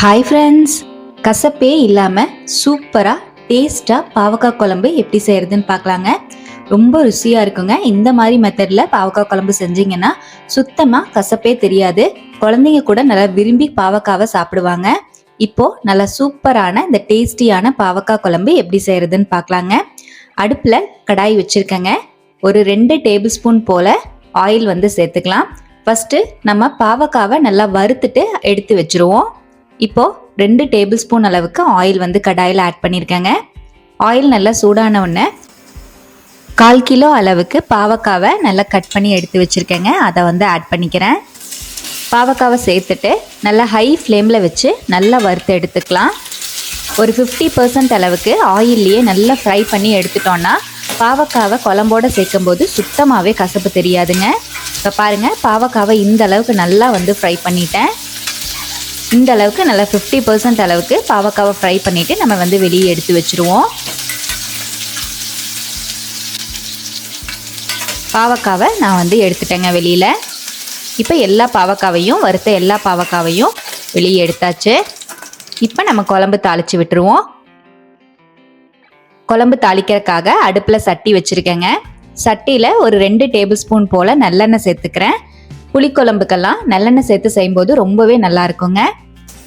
Hi friends கசப்பே இல்லாமல் சூப்பராக டேஸ்ட்டாக பாவக்காய் குழம்பு எப்படி செய்கிறதுன்னு பார்க்கலாங்க. ரொம்ப ருசியாக இருக்குங்க. இந்த மாதிரி மெத்தடில் பாவக்காய் குழம்பு செஞ்சீங்கன்னா சுத்தமாக கசப்பே தெரியாது. குழந்தைங்க கூட நல்லா விரும்பி பாவக்காவை சாப்பிடுவாங்க. இப்போது நல்லா சூப்பரான இந்த டேஸ்டியான பாவக்காய் குழம்பு எப்படி செய்கிறதுன்னு பார்க்கலாங்க. அடுப்பில் கடாய் வச்சுருக்கேங்க. ஒரு ரெண்டு டேபிள் ஸ்பூன் போல் ஆயில் வந்து சேர்த்துக்கலாம். ஃபஸ்ட்டு நம்ம பாவக்காவை நல்லா வறுத்துட்டு எடுத்து வச்சுருவோம். இப்போ ரெண்டு டேபிள் ஸ்பூன் அளவுக்கு ஆயில் வந்து கடாயில் ஆட் பண்ணியிருக்கேங்க ஆயில் நல்லா சூடான உடனே கால் கிலோ அளவுக்கு பாவக்காவை நல்லா கட் பண்ணி எடுத்து வச்சுருக்கேங்க. அதை வந்து ஆட் பண்ணிக்கிறேன். பாவக்காவை சேர்த்துட்டு நல்லா ஹை ஃப்ளேமில் வச்சு நல்லா வறுத்து எடுத்துக்கலாம். ஒரு ஃபிஃப்டி பர்சன்ட் அளவுக்கு ஆயில்லையே நல்லா ஃப்ரை பண்ணி எடுத்துட்டோன்னா பாவக்காவை குழம்போடு சேர்க்கும்போது சுத்தமாகவே கசப்பு தெரியாதுங்க. இப்போ பாருங்கள் பாவக்காவை இந்த அளவுக்கு நல்லா வந்து ஃப்ரை பண்ணிட்டேன். இந்த அளவுக்கு நல்லா ஃபிஃப்டி பர்சன்ட் அளவுக்கு பாவக்காவை ஃப்ரை பண்ணிவிட்டு நம்ம வந்து வெளியே எடுத்து வச்சுருவோம். பாவக்காவை நான் வந்து எடுத்துட்டேங்க வெளியில். இப்போ எல்லா பாவக்காவையும் வறுத்த எல்லா பாவக்காவையும் வெளியே எடுத்தாச்சு. இப்போ நம்ம குழம்பு தாளித்து விட்டுருவோம். குழம்பு தாளிக்கிறதுக்காக அடுப்பில் சட்டி வச்சுருக்கேங்க. சட்டியில் ஒரு ரெண்டு டேபிள் ஸ்பூன் போல் நல்லெண்ணெய் சேர்த்துக்கிறேன். புளிக்குழம்புக்கெல்லாம் நல்லெண்ணெய் சேர்த்து செய்யும்போது ரொம்பவே நல்லா இருக்குங்க.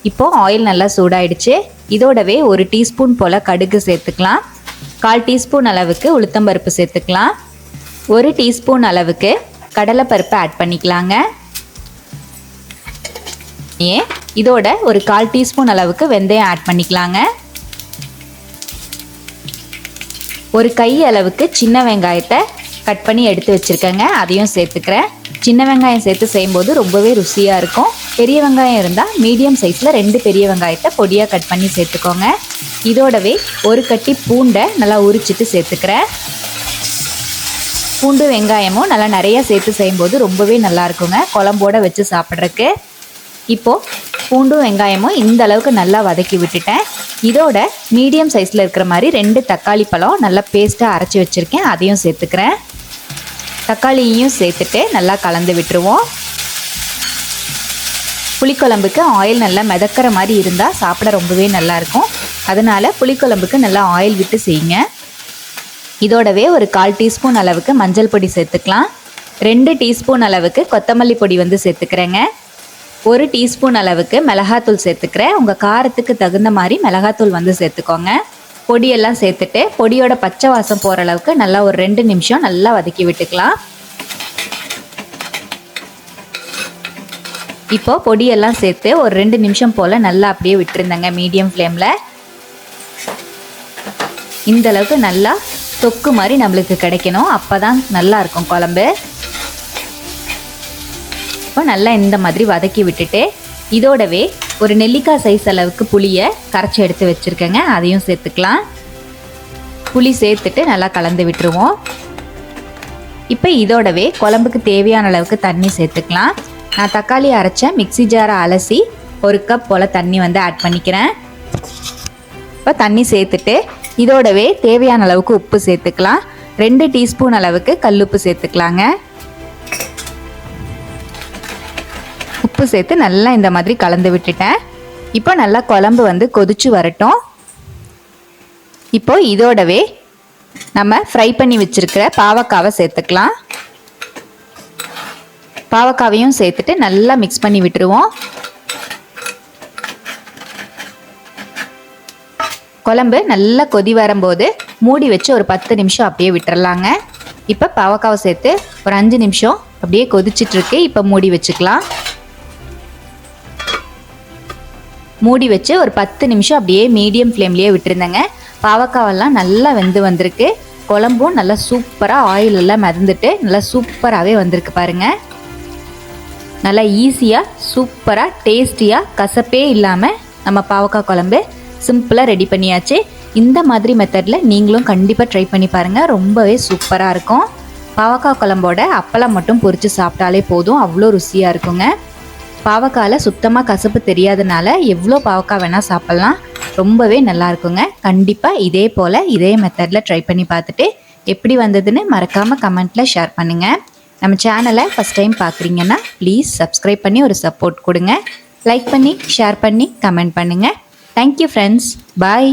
இப்போது ஆயில் நல்லா சூடாயிடுச்சு. இதோடவே ஒரு டீஸ்பூன் போல் கடுகு சேர்த்துக்கலாம். கால் டீஸ்பூன் அளவுக்கு உளுத்தம்பருப்பு சேர்த்துக்கலாம். ஒரு டீஸ்பூன் அளவுக்கு கடலைப்பருப்பு ஆட் பண்ணிக்கலாங்க. ஏன் இதோட ஒரு கால் டீஸ்பூன் அளவுக்கு வெந்தயம் ஆட் பண்ணிக்கலாங்க. ஒரு கை அளவுக்கு சின்ன வெங்காயத்தை கட் பண்ணி எடுத்து வச்சுருக்கேங்க. அதையும் சேர்த்துக்கிறேன். சின்ன வெங்காயம் சேர்த்து செய்யும்போது ரொம்பவே ருசியாக இருக்கும். பெரிய வெங்காயம் இருந்தால் மீடியம் சைஸில் ரெண்டு பெரிய வெங்காயத்தை பொடியாக கட் பண்ணி சேர்த்துக்கோங்க. இதோடவே ஒரு கட்டி பூண்டை நல்லா உரிச்சிட்டு சேர்த்துக்கிறேன். பூண்டு வெங்காயமும் நல்லா நிறையா சேர்த்து செய்யும்போது ரொம்பவே நல்லா இருக்குங்க. குழம்போட வச்சு சாப்பிட்றதுக்கு. இப்போது பூண்டும் வெங்காயமும் இந்த அளவுக்கு நல்லா வதக்கி விட்டுட்டேன். இதோட மீடியம் சைஸில் இருக்கிற மாதிரி ரெண்டு தக்காளி பழம் நல்லா பேஸ்ட்டாக அரைச்சி வச்சுருக்கேன். அதையும் சேர்த்துக்கிறேன். தக்காளியையும் சேர்த்துட்டு நல்லா கலந்து விட்டுருவோம். புளிக்குழம்புக்கு ஆயில் நல்லா மிதக்கிற மாதிரி இருந்தால் சாப்பிட ரொம்பவே நல்லாயிருக்கும் அதனால் புளிக்குழம்புக்கு நல்லா ஆயில் விட்டு செய்யுங்க. இதோடவே ஒரு கால் டீஸ்பூன் அளவுக்கு மஞ்சள் பொடி சேர்த்துக்கலாம். ரெண்டு டீஸ்பூன் அளவுக்கு கொத்தமல்லி பொடி வந்து சேர்த்துக்கிறேங்க. ஒரு டீஸ்பூன் அளவுக்கு மிளகாத்தூள் சேர்த்துக்கிறேன். உங்கள் காரத்துக்கு தகுந்த மாதிரி மிளகாத்தூள் வந்து சேர்த்துக்கோங்க. பொடியெல்லாம் சேர்த்துட்டு பொடியோட பச்சை வாசம் போகிற அளவுக்கு நல்லா ஒரு ரெண்டு நிமிஷம் நல்லா வதக்கி விட்டுக்கலாம். இப்போ பொடியெல்லாம் சேர்த்து ஒரு ரெண்டு நிமிஷம் போல் நல்லா அப்படியே விட்டுருந்தேங்க மீடியம் ஃப்ளேமில். இந்த அளவுக்கு நல்லா தொக்கு மாதிரி நம்மளுக்கு கிடைக்கணும். அப்போ தான் நல்லா இருக்கும் குழம்பு. இப்போ நல்லா இந்த மாதிரி வதக்கி விட்டுட்டு இதோடவே ஒரு நெல்லிக்காய் சைஸ் அளவுக்கு புளியை கரைச்சி எடுத்து வச்சுருக்கேங்க. அதையும் சேர்த்துக்கலாம். புளி சேர்த்துட்டு நல்லா கலந்து விட்டுருவோம். இப்போ இதோடவே குழம்புக்கு தேவையான அளவுக்கு தண்ணி சேர்த்துக்கலாம். நான் தக்காளி அரைச்ச மிக்சி ஜாரை அலசி ஒரு கப் போல் தண்ணி வந்து ஆட் பண்ணிக்கிறேன். இப்போ தண்ணி சேர்த்துட்டு இதோடவே தேவையான அளவுக்கு உப்பு சேர்த்துக்கலாம். ரெண்டு டீஸ்பூன் அளவுக்கு கல்லுப்பு சேர்த்துக்கலாங்க. உப்பு சேர்த்து நல்லா இந்த மாதிரி கலந்து விட்டுட்டேன். இப்போ நல்லா குழம்பு வந்து கொதிச்சு வரட்டும். இப்போ இதோடவே நம்ம ஃப்ரை பண்ணி வச்சுருக்கிற பாவக்காவை சேர்த்துக்கலாம். பாவக்காவையும் சேர்த்துட்டு நல்லா மிக்ஸ் பண்ணி விட்டுருவோம். குழம்பு நல்லா கொதி வரும்போது மூடி வச்சு ஒரு பத்து நிமிஷம் அப்படியே விட்டுறலாங்க. இப்போ பாவக்காவை சேர்த்து ஒரு அஞ்சு நிமிஷம் அப்படியே கொதிச்சிட்ருக்கு இப்போ மூடி வச்சுக்கலாம். மூடி வச்சு ஒரு பத்து நிமிஷம் அப்படியே மீடியம் ஃப்ளேம்லேயே விட்டுருந்தேங்க. பாவக்காவெல்லாம் நல்லா வெந்து வந்திருக்கு. குழம்பும் நல்லா சூப்பராக ஆயில் எல்லாம் மிதந்துட்டு நல்லா சூப்பராகவே வந்திருக்கு பாருங்கள் நல்லா ஈஸியாக சூப்பராக டேஸ்டியாக கசப்பே இல்லாமல் நம்ம பாவக்காய் குழம்பு சிம்பிளாக ரெடி பண்ணியாச்சு. இந்த மாதிரி மெத்தடில் நீங்களும் கண்டிப்பாக ட்ரை பண்ணி பாருங்கள் ரொம்பவே சூப்பராக இருக்கும். பாவக்காய் குழம்போட அப்பளம் மட்டும் பொரித்து சாப்பிட்டாலே போதும். அவ்வளோ ருசியாக இருக்குங்க. பாவக்காயில் சுத்தமாக கசப்பு தெரியாதனால எவ்வளோ பாவக்காய் வேணால் சாப்பிட்லாம். ரொம்பவே நல்லா இருக்குங்க. கண்டிப்பாக இதே போல் இதே மெத்தடில் ட்ரை பண்ணி பார்த்துட்டு எப்படி வந்ததுன்னு மறக்காமல் கமெண்ட்டில் ஷேர் பண்ணுங்கள் நம்ம சேனலை ஃபஸ்ட் டைம் பார்க்குறீங்கன்னா ப்ளீஸ் சப்ஸ்கிரைப் பண்ணி ஒரு சப்போர்ட் கொடுங்க. லைக் பண்ணி ஷேர் பண்ணி கமெண்ட் பண்ணுங்கள் தேங்க்யூ ஃப்ரெண்ட்ஸ் பாய்